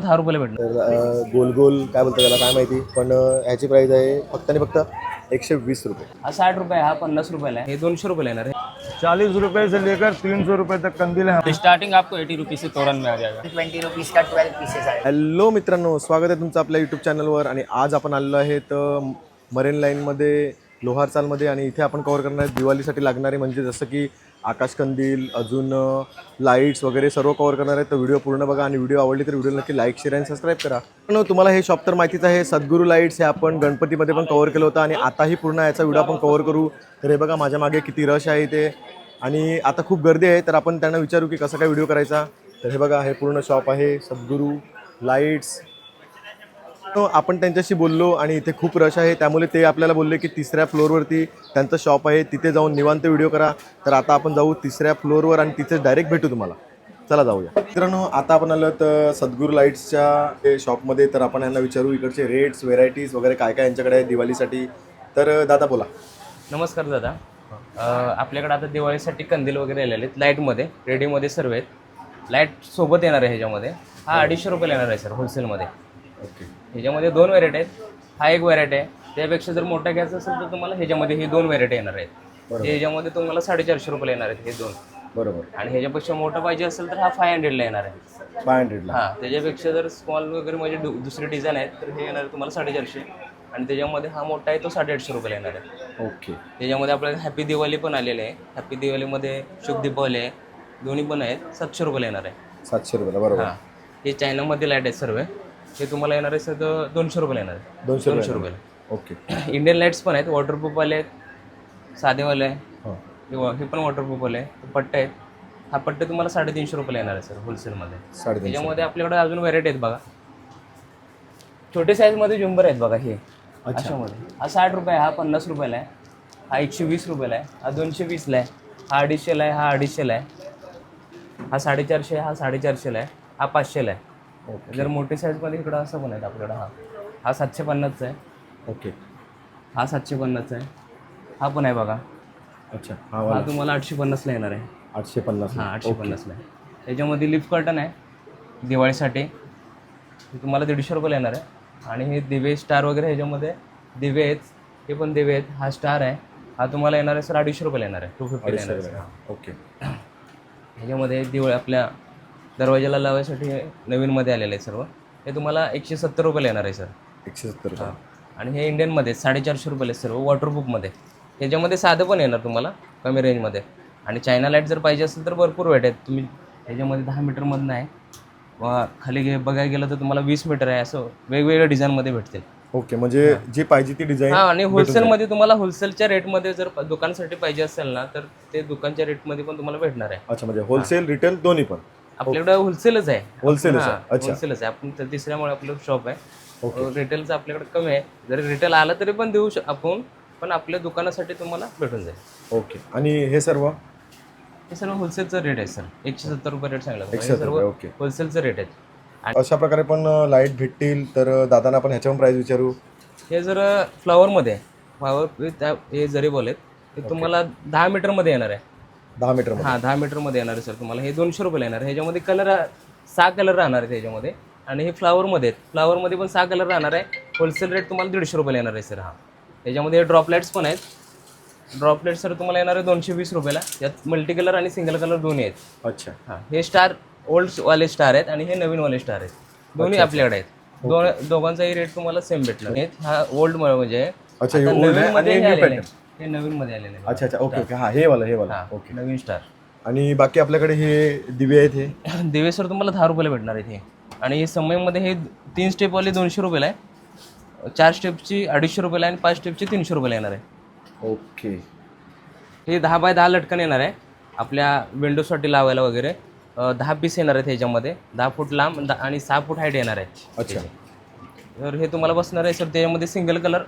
दहा रुपयाला भेटणार. तर गोल गोल काय बोलतात त्याला काय माहिती पण अ, ह्याची प्राईस आहे फक्त आणि फक्त एकशे वीस रुपये. हा साठ रुपये हा पन्नास रुपयाला आहे. हे दोनशे रुपयाला येणार चालीस रुपए से लेकर तीन सौ रुपए तक कंदील है है स्टार्टिंग आपको एटी रुपीज से तोरण में आ जाएगा ट्वेंटी रुपीज़ का ट्वेल्व पीसेस आए हॅलो मित्रांनो स्वागत आहे तुमचं आपल्या यूट्यूब चॅनलवर आणि आज आपण आलेलो आहे तर मरीन लाईनमध्ये लोहार चालमध्ये. आणि इथे आपण कव्हर करणार आहे दिवाळीसाठी लागणारे. म्हणजे जसं की आकाशकंदील अजून लाईट्स वगैरे सर्व कव्हर करणार आहे तर व्हिडिओ पूर्ण बघा आणि व्हिडिओ आवडली तर व्हिडिओ नक्की लाईक शेअर आणि सबस्क्राईब करा. पण तुम्हाला हे शॉप तर माहितीच आहे सद्गुरू लाईट्स हे आपण गणपतीमध्ये पण कव्हर केलं होतं आणि आताही पूर्ण याचा व्हिडिओ आपण कवर करू. तर हे बघा माझ्या मागे किती रश आहे इथे. आणि आता खूप गर्दी आहे तर आपण त्यांना विचारू की कसा काय व्हिडिओ करायचा. तर हे बघा हे पूर्ण शॉप आहे सद्गुरू लाईट्स आपण त्यांच्याशी बोललो आणि इथे खूप रश आहे. त्यामुळे ते आपल्याला बोलले की तिसऱ्या फ्लोअरवरती त्यांचं शॉप आहे. तिथे जाऊन निवांत व्हिडिओ करा. तर आता आपण जाऊ तिसऱ्या फ्लोअरवर आणि तिथे डायरेक्ट भेटू तुम्हाला. चला जाऊया. मित्रांनो आता आपण आलो तर सद्गुरू लाईट्सच्या ते शॉपमध्ये तर आपण यांना विचारू इकडचे रेट्स व्हेरायटीज वगैरे काय काय यांच्याकडे आहे दिवाळीसाठी. तर दादा बोला. नमस्कार दादा. आपल्याकडे आता दिवाळीसाठी कंदील वगैरे आलेले आहेत. लाईटमध्ये रेडीमध्ये सर्व आहेत. लाइट सोबत येणार आहे ह्याच्यामध्ये. हा अडीचशे रुपयाला येणार आहे सर होलसेलमध्ये ओके ह्याच्यामध्ये दोन व्हेरायटी आहेत. हा एक व्हेरायटी आहे. त्यापेक्षा जर मोठा घ्यायचा असेल तर तुम्हाला ह्याच्यामध्ये हे दोन व्हेरायटी येणार आहेत. हे ह्याच्यामध्ये तुम्हाला साडेचारशे रुपयाला येणार आहेत हे दोन. बरोबर. आणि ह्याच्यापेक्षा मोठा पाहिजे असेल तर हा फाय हंड्रेडला येणार आहे. फाय हंड्रेडला हां त्याच्यापेक्षा जर स्मॉल वगैरे म्हणजे दुसरी डिझाईन आहेत तर हे येणार आहे तुम्हाला साडेचारशे. आणि त्याच्यामध्ये हा मोठा आहे तो साडेआठशे रुपयाला येणार आहे. ओके. त्याच्यामध्ये आपल्याला हॅपी दिवाळी पण आलेले आहे. हॅपी दिवाळीमध्ये शुभ दीपावली आहे. दोन्ही पण आहेत. सातशे रुपयाला येणार आहे. सातशे रुपयाला बरोबर. हां. हे चायनामध्ये लाइट आहेत सर्व. हे तुम्हाला येणार आहे सर दोनशे रुपयाला येणार आहे. दोनशे दोनशे रुपये रुपयाला. ओके. इंडियन लाईट्स पण आहेत वॉटरप्रूफवाले आहेत साधेवाले आहे. हां. किंवा हे पण वॉटरप्रूफवाले आहे पट्टे आहेत. हा पट्टे तुम्हाला साडेतीनशे रुपयाला येणार आहे सर होलसेलमध्ये त्याच्यामध्ये आपल्याकडे अजून व्हेरायटी आहेत बघा. छोटे साईजमध्ये झुंबर आहेत बघा हे. अशामध्ये. हा साठ रुपये हा पन्नास रुपयाला आहे. हा एकशे वीस रुपयाला आहे हा दोनशे वीसला आहे हा अडीचशेला आहे हा अडीचशेला आहे. हा साडेचारशे हा साडेचारशेला आहे हा पाचशेला आहे. ओके. जर मोठे साईजमध्ये इकडं असं पण आहेत आपल्याकडं हा. हा सातशे पन्नासचा आहे. ओके. हा सातशे पन्नासचा आहे. हा पण आहे बघा. अच्छा हा हा वाला तुम्हाला आठशे पन्नासला येणार आहे. आठशे पन्नास हां आठशे पन्नासला आहे. त्याच्यामध्ये लिफ कर्टन आहे. दिवाळीसाठी. हे तुम्हाला दीडशे रुपयाला येणार आहे. आणि हे दिवे स्टार वगैरे ह्याच्यामध्ये दिवे आहेत. हे पण दिवे आहेत. हा स्टार आहे. हा तुम्हाला येणार आहे सर अडीचशे रुपयाला येणार आहे. टू फिफ्टीला येणार आहे. ओके. ह्याच्यामध्ये दिवाळी आपल्या दरवाजाला लावायसाठी हे नवीनमध्ये आलेलं आहे सर्व. हे तुम्हाला एकशे सत्तर रुपयाला येणार आहे सर. एकशे सत्तर रुपये. आणि हे इंडियनमध्ये साडेचारशे रुपयाला आहे सर्व वॉटरप्रूफमध्ये ह्याच्यामध्ये साधं पण येणार तुम्हाला कमी रेंजमध्ये. आणि चायना लाइट जर पाहिजे असेल तर भरपूर वेट आहेत. तुम्ही ह्याच्यामध्ये दहा मीटरमधनं आहे. व खाली गे बघायला गेलं तर तुम्हाला वीस मीटर आहे. असं वेगवेगळ्या डिझाईनमध्ये भेटतील. ओके म्हणजे जी पाहिजे ती डिझाईन हा आणि होलसेलमध्ये तुम्हाला होलसेलच्या रेटमध्ये जर दुकानासाठी पाहिजे असेल ना तर ते दुकानच्या रेटमध्ये पण तुम्हाला भेटणार आहे. अच्छा म्हणजे होलसेल रिटेल दोन्ही पण? आपल्याकडे होलसेलच आहे. होलसेल हा, अच्छा. होलसेलच आहे. आपण तर तिसऱ्यामुळे आपलं शॉप आहे. रिटेलचं आपल्याकडे कमी आहे. जरी रिटेल आलं तरी पण देऊ शक आपण पण आपल्या दुकानासाठी तुम्हाला भेटून जाईल. ओके आणि हे सर्व? हे सर्व होलसेलचं रेट आहे सर एकशे सत्तर रुपये रेट सांगला तुम्हाला. हे 170 सर्व ओके. होलसेलचं रेट आहेत. अशा प्रकारे पण लाइट भेटतील. तर दादांना आपण ह्याच्यावर प्राईस विचारू. हे जर फ्लॉवरमध्ये आहे. फ्लॉवर हे जरी बोलेत ते तुम्हाला दहा मीटरमध्ये येणार आहे. दहा मीटर हां दहा मीटरमध्ये येणार आहे सर तुम्हाला. हे दोनशे रुपयाला येणार आहे. ह्याच्यामध्ये कलर सहा कलर राहणार आहेत ह्याच्यामध्ये. आणि हे फ्लावरमध्ये आहेत. फ्लावरमध्ये पण सहा कलर राहणार आहे. होलसेल रेट तुम्हाला दीडशे रुपयाला येणार आहे सर हा. ह्याच्यामध्ये हे ड्रॉपलेट्स पण आहेत. ड्रॉपलेट सर तुम्हाला येणार आहे दोनशे वीस रुपयाला. यात मल्टी कलर आणि सिंगल कलर दोन्ही आहेत. अच्छा. हां हे स्टार ओल्ड वाले स्टार आहेत आणि हे नवीन वाले स्टार आहेत. दोन्ही आपल्याकडे आहेत. दोन दोघांचाही रेट तुम्हाला सेम भेटणार. आहे हा ओल्ड म्हणजे अच्छा, आहे नवीनमध्ये हे नवीन मध्ये आलेले. अच्छा अच्छा. ओके ओके हा हे वाला हे वाला. हा ओके नवीन स्टार आणि बाकी आपल्याकडे हे दिवे आहेत हे? दिवे सर तुम्हाला दहा रुपयाला भेटणार आहेत हे. आणि हे समयमध्ये हे तीन स्टेपवाले दोनशे रुपयाला आहे. चार स्टेपची अडीचशे रुपयाला आहे आणि पाच स्टेपची तीनशे रुपयाला येणार आहे. ओके हे दहा बाय दहा लटकन येणार आहे. आपल्या विंडोसाठी लावायला वगैरे अं, दहा पीस येणार आहेत ह्याच्यामध्ये. दहा फूट लांब दा- आणि सहा फूट हाईट येणार आहे अच्छा. तर हे तुम्हाला बसणार आहे सर त्याच्यामध्ये सिंगल कलर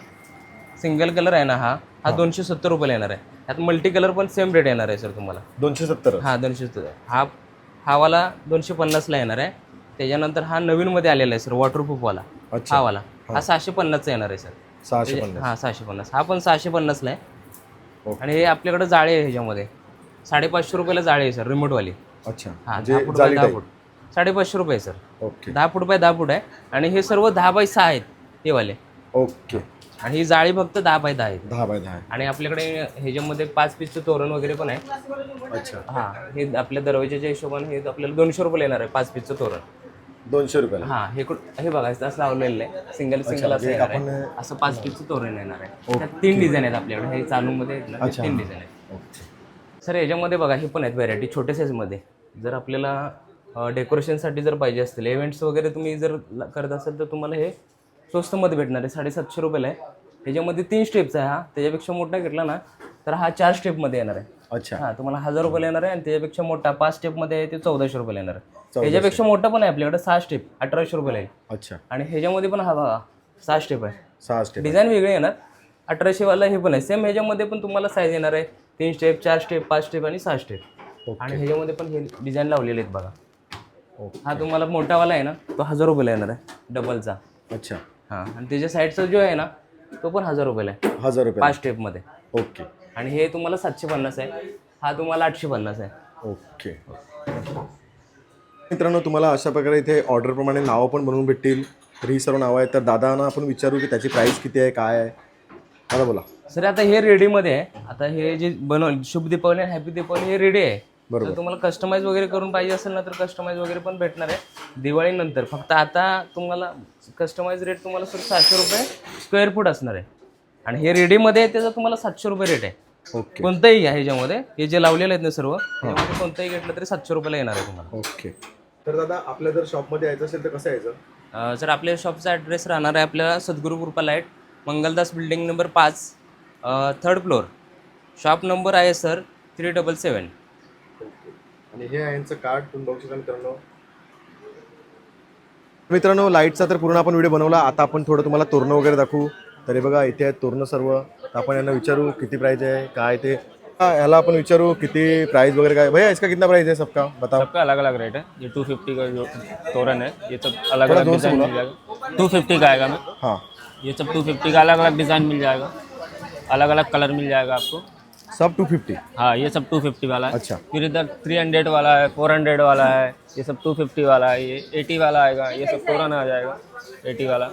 सिंगल कलर आहे ना हा. हा दोनशे सत्तर रुपयाला येणार आहे. त्यात मल्टी कलर पण सेम रेट येणार आहे सर तुम्हाला. दोनशे सत्तर. हा दोनशे सत्तर. हा हा वाला दोनशे पन्नासला येणार आहे. त्याच्यानंतर हा नवीनमध्ये आलेला आहे सर वॉटरप्रूफवाला हा वाला हा सहाशे पन्नासचा येणार आहे सर. सहाशे पन्नास. हा सहाशे पन्नास. हा पण सहाशे पन्नासला आहे. आणि हे आपल्याकडे जाळे आहे ह्याच्यामध्ये. साडेपाचशे रुपयाला जाळे आहे सर रिमोटवाली अच्छा. हा म्हणजे दहा फूट बाय दहा. फूट. साडेपाचशे रुपये सर. ओके. दहा फूट बाय दहा फूट आहे. आणि हे सर्व दहा बाय सहा आहेत ते वाले. ओके. आणि ही जाळी फक्त दहा बाय दहा आहेत दहा बाय दहा आणि आपल्याकडे ह्याच्यामध्ये पाच पीसचं तोरण वगैरे पण आहे. अच्छा. हा हे आपल्या दरवाजाच्या हिशोबाने हे आपल्याला दोनशे रुपये येणार आहे पाच पीसचं तोरण. दोनशे रुपयाला? हा हे कुठं हे बघा असं लावलेलं आहे सिंगल सिंगल असं येणार आहे. असं पाच पीसचं तोरण येणार आहे. त्यात तीन डिझाईन आहेत आपल्याकडे. हे चालूमध्ये आहेत ना हे तीन डिझाईन आहेत. ओके. सर याच्यामध्ये बघा हे पण आहेत व्हरायटी छोट्या साईजमध्ये जर आपल्याला डेकोरेशनसाठी जर पाहिजे असतील इव्हेंट्स वगैरे तुम्ही जर ल- करत असाल तर तुम्हाला हे स्वस्तमध्ये भेटणार आहे साडेसातशे रुपयाला आहे. ह्याच्यामध्ये तीन स्टेपचा आहे हा. त्याच्यापेक्षा मोठा घेतला ना तर हा चार स्टेपमध्ये येणार आहे. अच्छा. हा तुम्हाला हजार रुपयाला येणार आहे आणि त्याच्यापेक्षा मोठा पाच स्टेपमध्ये आहे ते चौदाशे रुपयाला येणार आहे. त्याच्यापेक्षा मोठा पण आहे आपल्याकडे सहा स्टेप अठराशे रुपयाला येईल अच्छा. आणि ह्याच्यामध्ये पण हा बघा सहा स्टेप आहे. सहा स्टेप डिझाईन वेगळे येणार. अठराशेवाला हे पण आहे. सेम ह्याच्यामध्ये पण तुम्हाला साईज येणार आहे. तीन स्टेप चार स्टेप पाच स्टेप आणि सहा स्टेप आणि ह्याच्यामध्ये पण हे डिझाईन लावलेले आहेत बघा. हा तुम्हाला मोठावाला आहे ना तो हजार रुपयाला येणार आहे डबलचा अच्छा. हां आणि त्याच्या साईडचा जो आहे ना तो पण हजार रुपयाला आहे. हजार रुपये पाच स्टेपमध्ये. ओके. आणि हे तुम्हाला सातशे पन्नास आहे. हा तुम्हाला आठशे पन्नास आहे. ओके. मित्रांनो तुम्हाला अशा प्रकारे इथे ऑर्डरप्रमाणे नावं पण बनवून भेटतील. तर ही सर्व नावं आहेत. तर दादांना आपण विचारू की त्याची प्राईस किती आहे काय आहे? दादा बोला. सर आता हे रेडीमध्ये आहे. आता हे जे बनव शुभ दीपावली आणि हॅपी दीपावली हे रेडी आहे. बरोबर. तर तुम्हाला कस्टमाइज वगैरे करून पाहिजे असेल ना तर कस्टमाइज वगैरे पण भेटणार आहे. दिवाळीनंतर. फक्त आता तुम्हाला कस्टमाइज रेट तुम्हाला सर सातशे रुपये स्क्वेअर फूट असणार आहे. आणि हे रेडीमध्ये आहे त्याचा तुम्हाला सातशे रुपये रेट आहे. ओके. कोणतंही घ्या ह्याच्यामध्ये. हे जे लावलेले आहेत ना सर्व त्याच्यामध्ये कोणतंही घेतलं तरी सातशे रुपयाला येणार आहे तुम्हाला. ओके. तर दादा आपल्या जर शॉपमध्ये यायचं असेल तर कसं यायचं? सर आपल्या शॉपचा ॲड्रेस राहणार आहे आपल्याला Sadguru Krupa light Mangaldas building number पाच थर्ड फ्लोअर शॉप नंबर आहे सर थ्री डबल सेवन आणि हे आहे यांचं कार्ड तुम्ही बघू शकता मित्रांनो. मित्रांनो लाईटचा तर पूर्ण आपण व्हिडिओ बनवला. आता आपण थोडं तुम्हाला तोरणं वगैरे दाखवू. तर हे बघा इथे आहेत तोरणं सर्व. तर आपण यांना विचारू किती प्राइस आहे काय ते. हा, याला आपण विचारू किती प्राइस वगैरे काय. भैया इसका कितना प्राइस है सबका? बताओ. सबका अलग अलग रेट है. ये टू फिफ्टी का जो तोरन है ये सब अलग अलग डिज़ाइन मिल जाएगा। टू फिफ्टी का आएगा मैं हाँ। ये सब टू फिफ्टी का अलग अलग डिज़ाइन मिल जाएगा। अलग अलग कलर मिल जाएगा आपको। सब टू फिफ्टी हाँ ये सब टू फिफ्टी वाला है। अच्छा। फिर इधर थ्री हंड्रेड वाला है फोर हंड्रेड वाला है ये सब टू फिफ्टी वाला है ये एटी वाला आएगा ये सब तोरन आ जाएगा एटी वाला।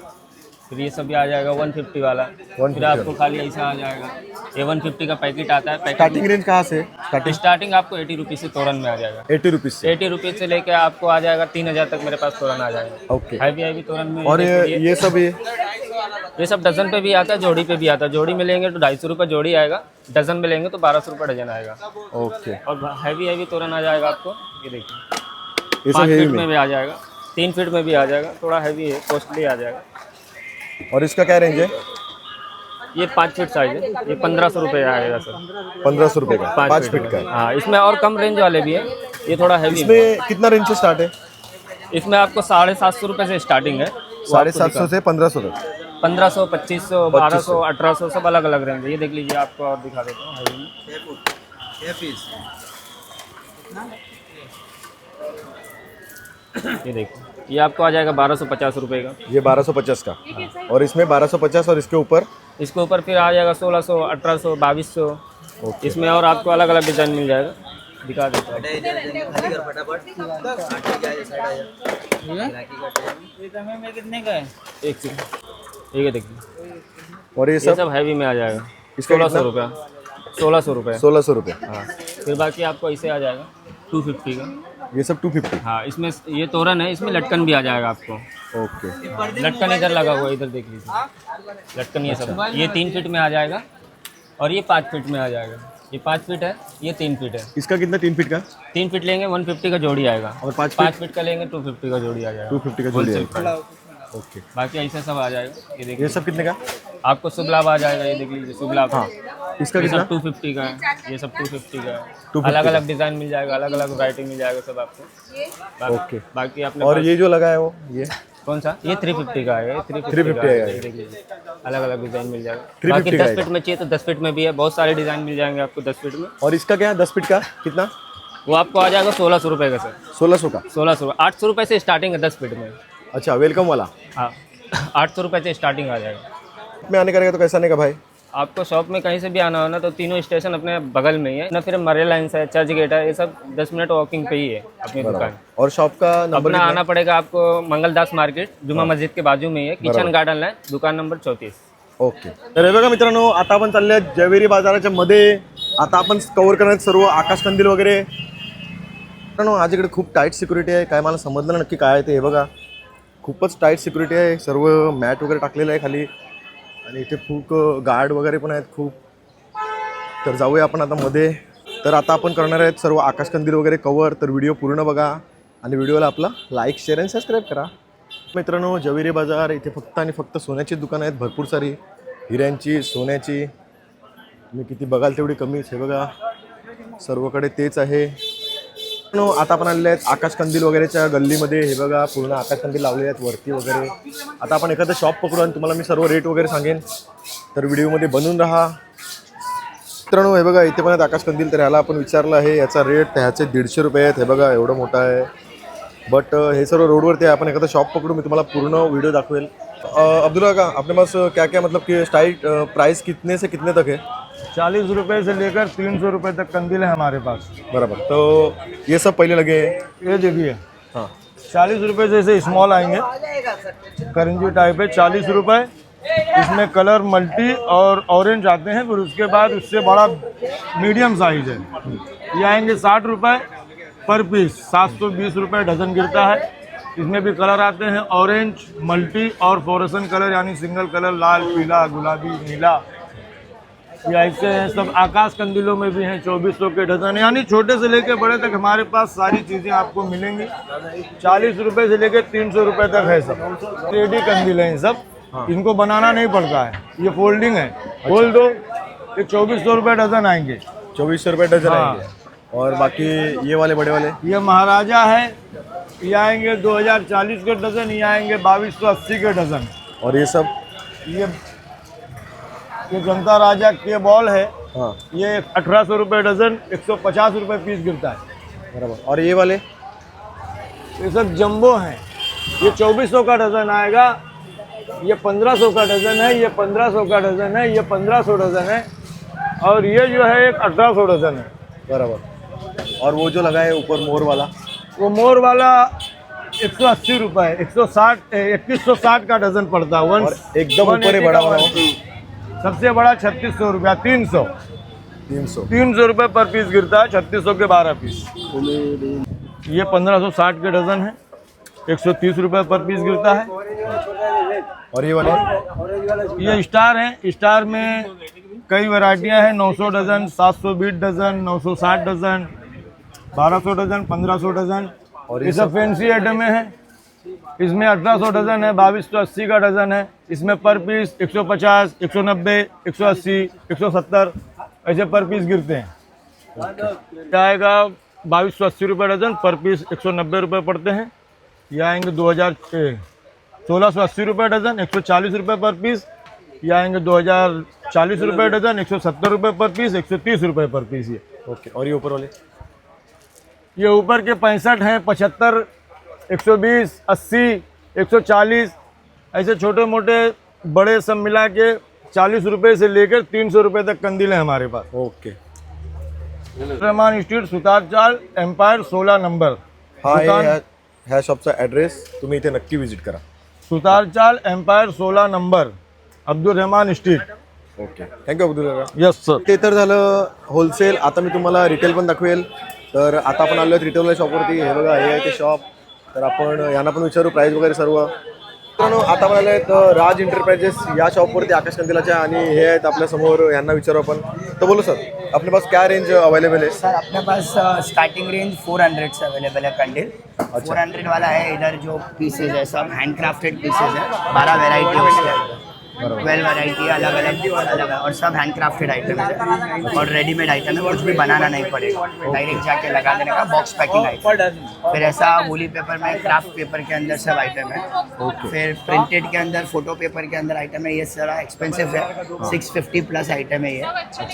फिर ये सब भी आ जाएगा वन फिफ्टी वाला। फिर आपको खाली ऐसा आ जाएगा। ये वन फिफ्टी का पैकेट आता है स्टार्टिंग रेंज कहाँ से? स्टार्टिंग स्टार्टिंग आपको एटी रुपीज़ से तोरन में आ जाएगा। एटी रुपीज़ से? एटी रुपीज़ से लेके आपको आ जाएगा तीन हज़ार तक मेरे पास तोरन आ जाएगा। ओके हैवी हैवी तोरन में और ये ये, ये सब ये? ये सब डजन पे भी आता है जोड़ी पे भी आता है। जोड़ी में लेंगे तो ढाई सौ रुपये जोड़ी आएगा। डजन में लेंगे तो बारह सौ रुपये डजन आएगा। ओके। और हैवी हैवी तोरन आ जाएगा आपको। ये देखिए। पाँच फीट में? भी आ जाएगा। तीन फीट में भी आ जाएगा। थोड़ा हैवी है कॉस्टली आ जाएगा। और इसका क्या रेंज है? ये पाँच फीट साइज़ है। ये पंद्रह सौ रुपये आएगा सर पंद्रह सौ रुपये का। पाँच फीट का। हाँ इसमें और कम रेंज वाले भी है। ये थोड़ा हैवी इसमें कितना रेंज से स्टार्ट है? इसमें आपको साढ़े सात सौ रुपये से स्टार्टिंग है। साढ़े सात सौ से पंद्रह सौ तक। पंद्रह सौ पच्चीस सौ बारह सौ अठारह सौ सब अलग अलग रेंज है। ये देख लीजिए आपको और दिखा देता हूँ। में। ये देखो ये आपको आ जाएगा बारह सौ पचास रुपये का। ये बारह सौ पचास का। और इसमें बारह सौ पचास और इसके ऊपर? इसके ऊपर फिर आ जाएगा सोलह सौ अठारह सौ बाईस सौ। इसमें और आपको अलग अलग डिज़ाइन मिल जाएगा। दिखा देता हूँ। एक सेकंड ये देखिए। और ये ये सब? सब हैवी में आ जाएगा। सोलह सौ रुपया। सोलह सौ रुपये। सोलह सौ रुपये। हाँ। फिर बाकी आपको ऐसे आ जाएगा टू फिफ्टी का। ये सब टू फिफ्टी हाँ इसमें ये तोरन है इसमें लटकन भी आ जाएगा आपको। ओके। लटकन इधर लगा हुआ है इधर देख लीजिए। लटकन ये सब। ये तीन फीट में आ जाएगा और ये पाँच फीट में आ जाएगा। ये पाँच फीट है ये तीन फीट है। इसका कितना? तीन फीट का? तीन फीट लेंगे वन फिफ्टी का जोड़ी आएगा। और पाँच पाँच फीट? का लेंगे टू फिफ्टी का जोड़ी आ जाएगा। टू फिफ्टी का जोड़ी price। ओके। बाकी ऐसे सब आ जाएगा ये देखिए ये सब कितने का? आपको शुभ लाभ आ जाएगा ये देख लीजिए शुभ लाभ हाँ। इसका ये कितना? सब टू फिफ्टी का है ये सब टू फिफ्टी का है। अलग अलग डिज़ाइन मिल जाएगा अलग अलग वैरायटी मिल जाएगा सब आपको। ओके। बाकी आपने और ये जो लगा है वो ये? कौन सा? ये थ्री फिफ्टी का है थ्री 350 का ये देख लीजिए अलग अलग डिज़ाइन मिल जाएगा। बाकी दस फीट में चाहिए तो दस फीट में भी है बहुत सारे डिज़ाइन मिल जाएँगे आपको दस फीट में। और इसका क्या है दस फीट का? कितना? वो आपको आ जाएगा सोलह सौ रुपये का सर। सोलह सौ का। सोलह सौ आठ सौ रुपये से स्टार्टिंग है दस फीट में। अच्छा वेलकम वाला. हाँ आठ सौ रुपये से स्टार्टिंग आ जाएगा। में आने का रहेगा तो कैसा आने का भाई? आपको शॉप में कहीं से भी आना हो ना तो तीनों स्टेशन अपने बगल में ही है। ना फिर मरे लाइन है चर्च गेट है ये सब दस मिनट वॉकिंग पे ही है अपनी दुकान। और शॉप का नंबर अपना आना पड़ेगा आपको मंगलदास मार्केट जुमा मस्जिद के बाजू में ही है किचन गार्डन है दुकान नंबर चौतीस। ओके तर हे बघा मित्रांनो आता आपण चालले आहेत जवेरी बाजाराच्या मध्ये. आता आपण कव्हर करण्यात सर्व आकाशकंदील वगैरे. मित्रांनो आज इकडे खूप टाईट सिक्युरिटी आहे काय मला समजलं नक्की काय आहे ते हे बघा. खूपच टाईट सिक्युरिटी आहे. सर्व मॅट वगैरे टाकलेलं आहे खाली. आणि इथे खूप गार्ड वगैरे पण आहेत खूप. तर जाऊया आपण आता मध्ये. तर आता आपण करणार आहेत सर्व आकाशकंदील वगैरे कवर तर व्हिडिओ पूर्ण बघा. आणि व्हिडिओला आपला लाईक शेअर आणि सबस्क्राईब करा. मित्रांनो जवेरी बाजार इथे फक्त आणि फक्त सोन्याची दुकानं आहेत. भरपूर सारी. हिऱ्यांची सोन्याची. तुम्ही किती बघाल तेवढी कमीच हे बघा. सर्वकडे तेच आहे. आता आपण आलेले आहेत आकाशकंदील वगैरेच्या गल्लीमध्ये. हे बघा पूर्ण आकाशकंदील लावलेले आहेत वरती वगैरे. आता आपण एखादं शॉप पकडू आणि तुम्हाला मी सर्व रेट वगैरे सांगेन. तर व्हिडिओमध्ये बनून राहा. मित्रांनो हे बघा इथे पण आहेत आकाशकंदील तर ह्याला आपण विचारलं आहे याचा रेट ह्याचे दीडशे रुपये आहेत. हे बघा एवढं मोठं आहे. बट हे सर्व रोडवरती आहे. आपण एखादं शॉप पकडू मी तुम्हाला पूर्ण व्हिडिओ दाखवेल. अब्दुल्ला का आपल्या पास क्या क्या मतलब कि स्टाइल प्राइस कितने से कितने तक है? चालीस रुपए से लेकर तीन सौ रुपए तक कंदील है हमारे पास। बराबर। तो ये सब पहले लगे ये देखिए। हाँ। चालीस रुपए से ऐसे स्मॉल आएँगे। करंजी टाइप है चालीस रुपए। इसमें कलर मल्टी और ऑरेंज आते हैं फिर उसके बाद उससे बड़ा मीडियम साइज़ है। ये आएँगे साठ रुपए पर पीस सात सौ बीस रुपये डजन गिरता है। इसमें भी कलर आते हैं ऑरेंज मल्टी और फ्लोरेसन कलर यानी सिंगल कलर लाल पीला गुलाबी नीला। ये ऐसे हैं सब आकाश कंदिलों में भी हैं चौबीस सौ के डजन। यानी छोटे से लेके बड़े तक हमारे पास सारी चीज़ें आपको मिलेंगी। चालीस रुपये से लेके तीन सौ रुपये तक है सब। रेडी कंदील हैं सब। इनको बनाना नहीं पड़ता है। ये फोल्डिंग है। खोल दो ये चौबीस सौ रुपये डजन आएँगे। चौबीस सौ रुपये डजन हाँ। आएँगे। और बाकी ये वाले बड़े वाले? ये महाराजा है। ये आएँगे 2040 के डजन ये आएँगे बाईस सौ अस्सी के डजन। और ये सब? ये ये जनता राजा के बॉल है। हाँ। ये अठारह सौ रुपये डजन एक सौ पचास रुपये पीस गिरता है। बराबर। और ये वाले? ये सब जंबो हैं। ये चौबीस सौ का डजन आएगा ये पंद्रह सौ का डजन है ये पंद्रह सौ का डजन है ये पंद्रह सौ डजन है और ये जो है एक अठारह सौ डजन है। बराबर। और वो जो लगा है ऊपर मोर वाला? वो मोर वाला एक सौ अस्सी रुपये एक सौ साठ इक्कीस सौ साठ का डजन पड़ता है। वन एकदम ऊपर है बड़ा वाला वो। सबसे बड़ा छत्तीस सौ रुपया तीन सौ। तीन सौ। तीन सौ रुपये पर पीस गिरता है छत्तीस सौ के बारह पीस। ये पंद्रह सौ साठ के डजन है। एक सौ तीस रुपये पर पीस गिरता है। और ये वाले? ये स्टार है। स्टार में कई वैरायटियाँ हैं। 900 dozen 720 dozen 960 dozen 1200 dozen 1500 dozen. और ये सब? फैंसी आइटमें हैं। इसमें 1800 डजन है बाईस सौ अस्सी का डजन है। इसमें पर पीस 150 190 180 170 ऐसे पर पीस गिरते हैं। क्या आएगा? बाईस सौ अस्सी रुपये डजन पर पीस एक सौ नब्बे रुपये पड़ते हैं। ये आएँगे दो हज़ार सोलह सौ अस्सी रुपये डजन एक सौ चालीस रुपये पर पीस। ये आएँगे दो हज़ार चालीस रुपये डजन एक सौ सत्तर रुपये पर पीस एक सौ तीस रुपये पर पीस ये। ओके और ये ऊपर वाले? ये ऊपर के पैंसठ हैं पचहत्तर एक सौ बीस अस्सी एक सौ चालीस ऐसे छोटे मोटे बड़े सब मिला के चालीस रुपये से लेकर तीन सौ रुपये तक कंदील है हमारे pass. Okay. Rahman street Sutar Chawl empire सोलह नंबर। हा आहे दुकान- ह्या ह्या शॉपचा ॲड्रेस तुम्ही इथे नक्की विजिट करा। सुतार चाल एम्पायर सोलह number Abdul Rahman street. Okay. Thank you Abdul yes sir ते तर झालं होलसेल आता मी तुम्हाला रिटेल पण दाखवेल. तर आता आपण आलो रिटेल शॉपवरती हे बघा हे आहे ते शॉप तर आपण यांना पण विचारू प्राईस वगैरे सर्व. मित्रांनो आता आहेत अ, राज एंटरप्राइजेस या शॉपवरती आकाश कंदिलाच्या आणि हे आहेत आपल्यासमोर यांना विचारू आपण. तर बोलो सर अपने पास क्या रेंज अवेलेबल है सर अपने पास स्टार्टिंग रेंज 400 से अवेलेबल है कंडिल. 400 वाला है इधर जो पीसेज है सब हैंडक्राफ्टेड पीसेज है बारह वेराइटी है उसके अंदर ट्वेल्व वेराइटी अलग अलग अलग है और सब हैंडक्राफ्टेड आइटम है और रेडीमेड आइटम है कुछ भी बनाना नहीं पड़ेगा। डायरेक्ट जाके लगा देने का बॉक्स पैकिंग आइटम फिर ऐसा वूली पेपर में क्राफ्ट पेपर के अंदर सब आइटम है। फिर प्रिंटेड के अंदर फ़ोटो पेपर के अंदर आइटम है ये सारा एक्सपेंसिव है। सिक्स फिफ्टी प्लस आइटम है ये।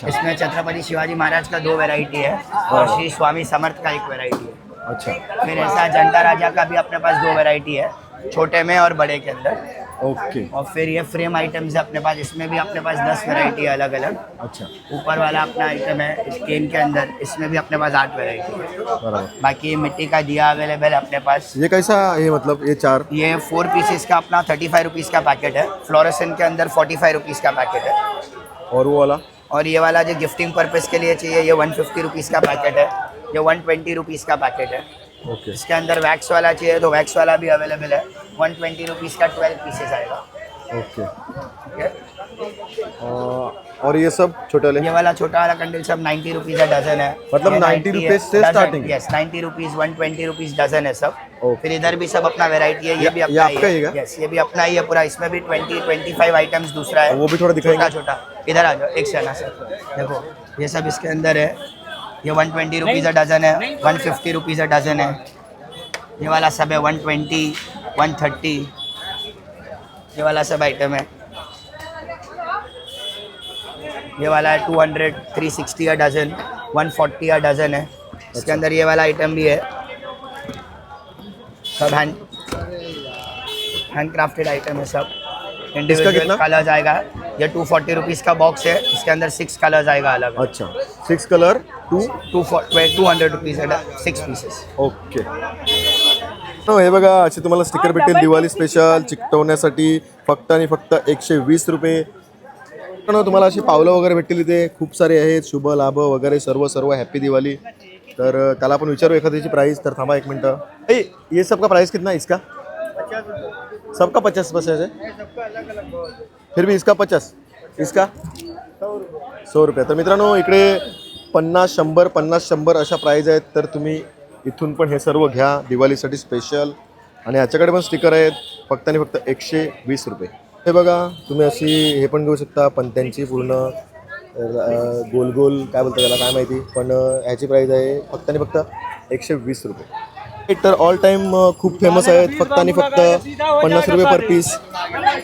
इसमें छत्रपति शिवाजी महाराज का दो वेराइटी है और श्री स्वामी समर्थ का एक वेराइटी है। अच्छा। फिर ऐसा जनता राजा का भी अपने पास दो वेराइटी है छोटे में और बड़े के अंदर। ओके और फिर ये फ्रेम आइटम्स है अपने पास इसमें भी अपने पास दस वेराइटी है अलग अलग अच्छा। ऊपर वाला अपना आइटम है इस केन के अंदर इसमें भी अपने पास आठ वेराइटी है। बराबर। बाकी ये मिट्टी का दिया अवेलेबल है अपने पास। ये कैसा है मतलब ये चार? ये फोर पीसेस का अपना थर्टी फाइव रुपीज़ का पैकेट है। फ्लोरेसन के अंदर फोर्टी फाइव रुपीज़ का पैकेट है। और वो वाला? और ये वाला जो गिफ्टिंग पर्पज़ के लिए चाहिए ये वन फिफ्टी रुपीज़ का पैकेट है। ये वन ट्वेंटी रुपीज़ का पैकेट है। ओके इसके अंदर वैक्स वाला चाहिए तो वैक्स वाला भी अवेलेबल है। वन ट्वेंटी रुपीज़ का ट्वेल्व पीसेस आएगा। ओके ठीक और ये सब छोटे वाले ये वाला छोटा वाला कंडल सब नाइन्टी रुपीज़ का डजन है। मतलब 90 रुपीस से starting? Yes ninety rupees one twenty rupees dozen है सब। Okay. फिर इधर भी सब अपना वेराइटी है ये ये- भी अपना आपका ही ही। यस ये भी अपना ही है पूरा। इसमें भी ट्वेंटी ट्वेंटी फाइव आइटम्स दूसरा है। वो भी थोड़ा दिखाएँगे? छोटा इधर आ जाओ एक से आना सर। देखो ये सब इसके अंदर है। ये one twenty rupees a dozen है one fifty rupees a dozen है। ये वाला सब है वन ट्वेंटी वन थर्टी ये वाला सब आइटम है। ये वाला है टू हंड्रेड थ्री सिक्सटी का डजन वन फोर्टी का डजन है। इसके अंदर ये वाला आइटम भी है। सब हैंड हैंड क्राफ्टेड आइटम है सब। कितना? इंडिविजुअल कलर्स आएगा। ये टू फोर्टी रुपीज़ का बॉक्स है। इसके अंदर सिक्स कलर्स आएगा अलग। अच्छा। Six colour two two two hundred rupees है सिक्स पीसेस ओके हो हे बघा असे तुम्हाला स्टिकर भेटेल. दिवाळी स्पेशल चिकटवण्यासाठी फक्त आणि फक्त एकशे वीस रुपये. पण तुम्हाला अशी पावलं वगैरे भेटतील इथे. खूप सारे आहेत. शुभ लाभ वगैरे सर्व सर्व हॅपी दिवाळी. तर त्याला आपण विचारू एखाद्याची प्राईस तर थांबा एक मिनटं. ए ये सबका प्राइस कितना है इसका? सबका पचास पचास है फिर भी इसका पचास. इसका? सौ रुपये. तर मित्रांनो इकडे पन्नास शंभर पन्नास शंभर अशा प्राईज आहेत. तर तुम्ही इथून पण हे सर्व घ्या. दिवाळीसाठी स्पेशल आणि ह्याच्याकडे पण स्टिकर आहेत. फक्त आणि फक्त एकशे वीस रुपये. हे बघा तुम्ही अशी हे पण घेऊ शकता. पंत्यांची पूर्ण गोल गोल काय बोलतात त्याला काय माहिती. पण ह्याची प्राईज आहे फक्त आणि फक्त एकशे वीस रुपये. तर ऑल टाईम खूप फेमस आहेत. फक्त आणि फक्त पन्नास रुपये पर पीस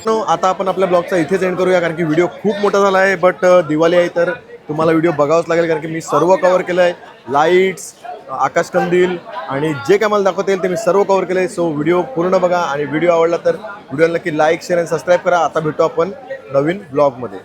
नो आता आपण आपल्या ब्लॉगचा इथेच एंड करूया कारण की व्हिडिओ खूप मोठा झाला आहे. बट दिवाळी आहे तर तुम्हाला व्हिडिओ बघावाच लागेल कारण की मी सर्व कवर केलं आहे लाईट्स आकाशकंदील आणि जे काय मला दाखवता येईल ते मी सर्व कवर केलं आहे सो व्हिडिओ पूर्ण बघा आणि व्हिडिओ आवडला तर व्हिडिओला नक्की लाईक शेअर आणि सबस्क्राईब करा. आता भेटू आपण नवीन ब्लॉगमध्ये